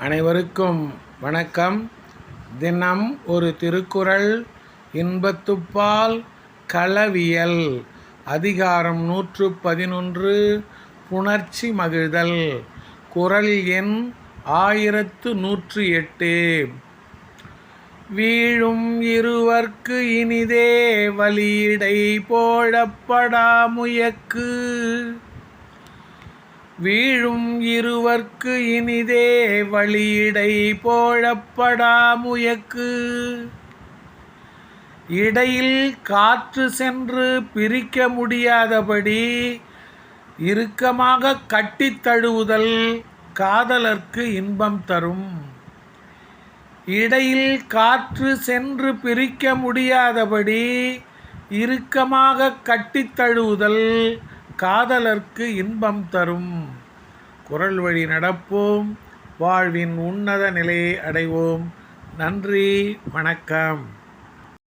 அனைவருக்கும் வணக்கம். தினம் ஒரு திருக்குறள் இன்பத்துப்பால் களவியல் அதிகாரம் நூற்று பதினொன்று புணர்ச்சி மகிழ்தல் குறள் எண் ஆயிரத்து நூற்று எட்டு. வீழும் இருவர்க்கு இனிதே வலியிடை போழப்படாமுயக்கு வீழும் இருவர்க்கு இனிதே வழியிடை போழப்படாமுயக்கு இடையில் காற்று சென்று பிரிக்க முடியாதபடி இறுக்கமாக கட்டித் தழுவுதல் காதலர்க்கு இன்பம் தரும். இடையில் காற்று சென்று பிரிக்க முடியாதபடி இறுக்கமாக கட்டித் தழுவுதல் காதலர்க்கு இன்பம் தரும். குரல் வழி நடப்போம். வாழ்வின் உன்னத நிலையை அடைவோம். நன்றி. வணக்கம்.